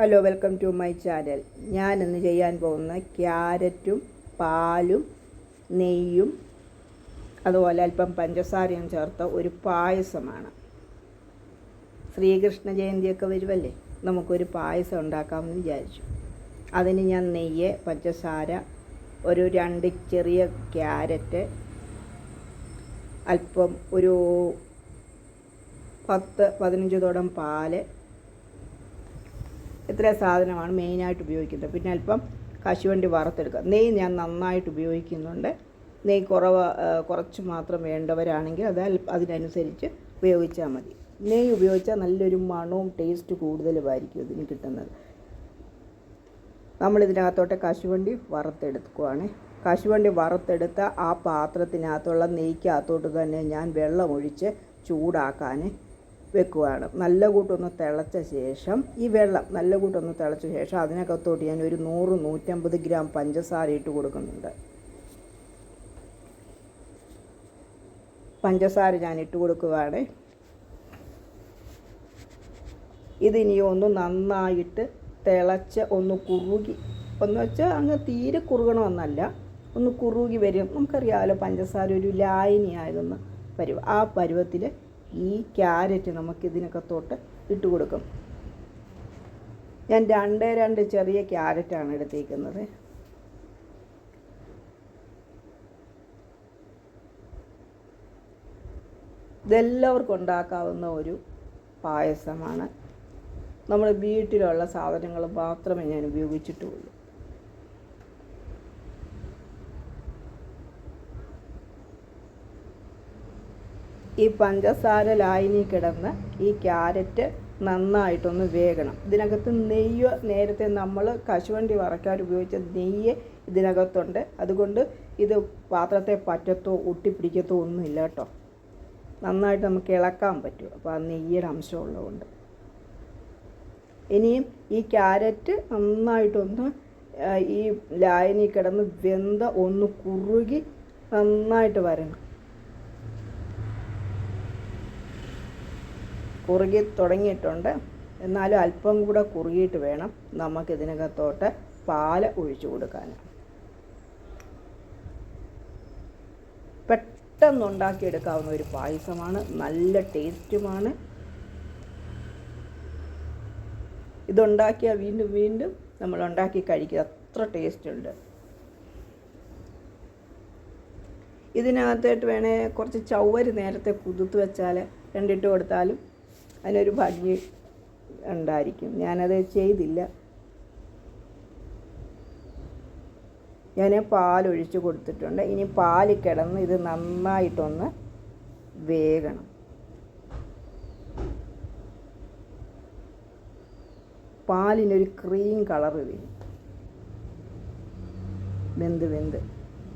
Hello welcome to my channel ഞാൻ ഇന്ന് ചെയ്യാൻ പോകുന്ന ക്യാരറ്റും പാലും നെയ്യും അതുപോലെ അല്പം പഞ്ചസാരയും ചേർത്ത ഒരു പായസമാണ്. ശ്രീകൃഷ്ണ ജയന്തിയൊക്കെ വരുമല്ലേ നമുക്കൊരു പായസം ഉണ്ടാക്കാമെന്ന് വിചാരിച്ചു. അതിന് ഞാൻ നെയ്യ് പഞ്ചസാര ഒരു രണ്ട് ചെറിയ ക്യാരറ്റ് അല്പം ഒരു പത്ത് പതിനഞ്ച് തോടം പാൽ ഇത്ര സാധനമാണ് മെയിനായിട്ട് ഉപയോഗിക്കുന്നത്. പിന്നെ അല്പം കശുവണ്ടി വറുത്തെടുക്കുക. നെയ്യ് ഞാൻ നന്നായിട്ട് ഉപയോഗിക്കുന്നുണ്ട്. നെയ്യ് കുറവ് കുറച്ച് മാത്രം വേണ്ടവരാണെങ്കിൽ അത് അതിനനുസരിച്ച് ഉപയോഗിച്ചാൽ മതി. നെയ്യ് ഉപയോഗിച്ചാൽ നല്ലൊരു മണവും ടേസ്റ്റ് കൂടുതലുമായിരിക്കും ഇതിന് കിട്ടുന്നത്. നമ്മളിതിനകത്തോട്ട് കശുവണ്ടി വറുത്തെടുക്കുവാണ്. കശുവണ്ടി വറുത്തെടുത്ത ആ പാത്രത്തിനകത്തുള്ള നെയ്ക്കകത്തോട്ട് തന്നെ ഞാൻ വെള്ളം ഒഴിച്ച് ചൂടാക്കാൻ വെക്കുവാണ്. നല്ല കൂട്ടൊന്ന് തിളച്ച ശേഷം ഈ വെള്ളം നല്ല കൂട്ടൊന്ന് തിളച്ച ശേഷം അതിനകത്തോട്ട് ഞാൻ ഒരു നൂറ് നൂറ്റമ്പത് ഗ്രാം പഞ്ചസാര ഇട്ട് കൊടുക്കുന്നുണ്ട്. പഞ്ചസാര ഞാൻ ഇട്ട് കൊടുക്കുകയാണ് ഇതിനി ഒന്ന് നന്നായിട്ട് തിളച്ച് ഒന്ന് കുറുകി ഒന്ന് വെച്ചാൽ അങ്ങ് തീരെ കുറുകണമെന്നല്ല ഒന്ന് കുറുകി വരും. നമുക്കറിയാമല്ലോ പഞ്ചസാര ഒരു ലായനിയാകുന്ന പരുവം ആ പരുവത്തിൽ ഈ ക്യാരറ്റ് നമുക്ക് ഇതിനൊക്കെ തൊട്ട് ഇട്ട് കൊടുക്കും. ഞാൻ രണ്ട് രണ്ട് ചെറിയ ക്യാരറ്റാണ് എടുത്തേക്കുന്നത് ഇതെല്ലാവർക്കും ഉണ്ടാക്കാവുന്ന ഒരു പായസമാണ്. നമ്മൾ വീട്ടിലുള്ള സാധനങ്ങൾ മാത്രമേ ഞാൻ ഉപയോഗിച്ചിട്ടുള്ളൂ. ഈ പഞ്ചസാര ലായനി കിടന്ന് ഈ ക്യാരറ്റ് നന്നായിട്ടൊന്ന് വേകണം. ഇതിനകത്ത് നെയ്യ് നേരത്തെ നമ്മൾ കശുവണ്ടി വറക്കാൻ ഉപയോഗിച്ച നെയ്യ് ഇതിനകത്തുണ്ട്. അതുകൊണ്ട് ഇത് പാത്രത്തെ പറ്റത്തോ ഒട്ടിപ്പിടിക്കത്തോ ഒന്നുമില്ല കേട്ടോ. നന്നായിട്ട് നമുക്ക് ഇളക്കാൻ പറ്റും. അപ്പോൾ ആ നെയ്യുടെ അംശമുള്ളതുകൊണ്ട് ഇനിയും ഈ ക്യാരറ്റ് നന്നായിട്ടൊന്ന് ഈ ലായനി കിടന്ന് വെന്ത ഒന്ന് കുറുകി നന്നായിട്ട് വരണം. കുറുകി തുടങ്ങിയിട്ടുണ്ട്. എന്നാലും അല്പം കൂടെ കുറുകിയിട്ട് വേണം നമുക്കിതിനകത്തോട്ട് പാൽ ഒഴിച്ചു കൊടുക്കാൻ. പെട്ടെന്ന് ഉണ്ടാക്കിയെടുക്കാവുന്ന ഒരു പായസമാണ്. നല്ല ടേസ്റ്റുമാണ്. ഇതുണ്ടാക്കിയാൽ വീണ്ടും വീണ്ടും നമ്മൾ ഉണ്ടാക്കി കഴിക്കുക. അത്ര ടേസ്റ്റ് ഉണ്ട് ഇതിനകത്തായിട്ട് വേണേൽ കുറച്ച് ചവ്വര് നേരത്തെ കുതിർത്ത് വെച്ചാൽ രണ്ടിട്ട് കൊടുത്താലും അതിനൊരു ഭംഗി ഉണ്ടായിരിക്കും. ഞാനത് ചെയ്തില്ല. ഞാൻ പാലൊഴിച്ച് കൊടുത്തിട്ടുണ്ട്. ഇനി പാൽ കിടന്ന് ഇത് നന്നായിട്ടൊന്ന് വേകണം. പാലിനൊരു ക്രീം കളർ വരും. വെന്ത് വെന്ത്.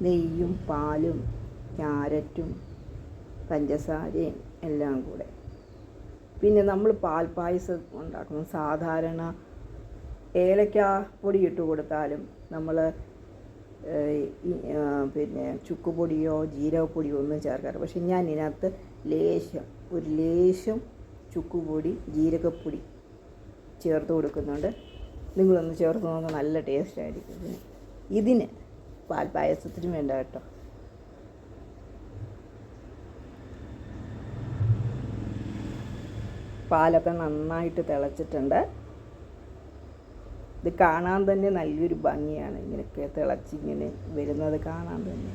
നെയ്യും പാലും ക്യാരറ്റും പഞ്ചസാരയും എല്ലാം കൂടെ. പിന്നെ നമ്മൾ പാൽപ്പായസം പായസം ഉണ്ടാക്കണം. സാധാരണ ഏലക്ക പൊടി ഇട്ട് കൊടുത്താലും നമ്മൾ പിന്നെ ചുക്കുപൊടിയോ ജീരകപ്പൊടിയോ ഒന്നും ചേർക്കാറ് പക്ഷെ ഞാൻ ഇതിനകത്ത് ലേശം ഒരു ലേശം ചുക്കുപൊടി ജീരകപ്പൊടി ചേർത്ത് കൊടുക്കുന്നുണ്ട്. നിങ്ങളൊന്ന് ചേർത്ത് നോക്കുക നല്ല ടേസ്റ്റ് ആയിരിക്കും. ഇതിന് പാൽപ്പായസത്തിന് പാൽ പായസത്തിന് വേണ്ട കേട്ടോ. പാലൊക്കെ നന്നായിട്ട് തിളച്ചിട്ടുണ്ട്. ഇത് കാണാൻ തന്നെ നല്ലൊരു ഭംഗിയാണ് ഇങ്ങനെയൊക്കെ തിളച്ചിങ്ങനെ വരുന്നത് കാണാൻ തന്നെ.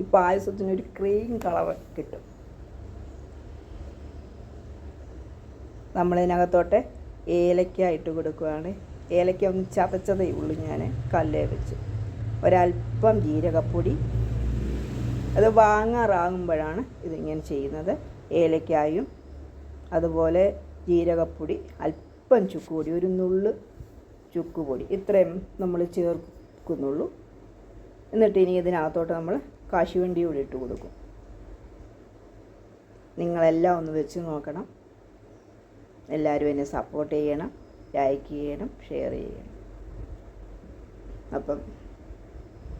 ഈ പായസത്തിനൊരു ക്രീം കളർ കിട്ടും. നമ്മളിതിനകത്തോട്ട് ഏലക്ക ഇട്ട് കൊടുക്കുകയാണ് ഏലക്ക ഒന്ന് ചതച്ചതേ ഉള്ളൂ ഞാൻ കല്ലേ വെച്ച്. ഒരല്പം ജീരകപ്പൊടി. അത് വാങ്ങാറാകുമ്പോഴാണ് ഇതിങ്ങനെ ചെയ്യുന്നത്. ഏലക്കായും അതുപോലെ ജീരകപ്പൊടി അല്പം ചുക്കുപൊടി ഒരു നുള്ള് ചുക്കുപൊടി. ഇത്രയും നമ്മൾ ചേർക്കുന്നുള്ളൂ. എന്നിട്ട് ഇനി ഇതിനകത്തോട്ട് നമ്മൾ കാശുവണ്ടി കൂടി ഇട്ട് കൊടുക്കും. നിങ്ങളെല്ലാം ഒന്ന് വെച്ച് നോക്കണം. എല്ലാവരും എന്നെ സപ്പോർട്ട് ചെയ്യണം ലൈക്ക് ചെയ്യണം ഷെയർ ചെയ്യണം. അപ്പം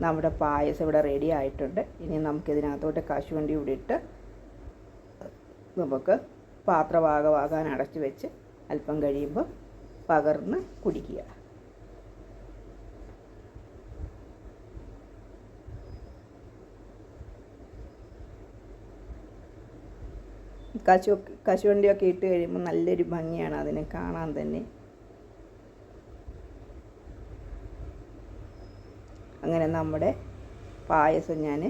നമ്മുടെ പായസം ഇവിടെ റെഡി ആയിട്ടുണ്ട്. ഇനി നമുക്കിതിനകത്തോട്ട് കശുവണ്ടി കൂടി ഇട്ട് നമുക്ക് പാത്രഭാഗമാകാൻ അടച്ചു വെച്ച് അല്പം കഴിയുമ്പോൾ പകർന്ന് കുടിക്കുക. കശു കശുവണ്ടിയൊക്കെ ഇട്ട് കഴിയുമ്പോൾ നല്ലൊരു ഭംഗിയാണ് അതിനെ കാണാൻ തന്നെ. അങ്ങനെ നമ്മുടെ പായസം ഞാൻ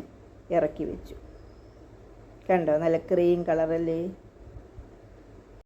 ഇറക്കി വെച്ചു. കണ്ടോ? നല്ല ക്രീം കളറല്ലേ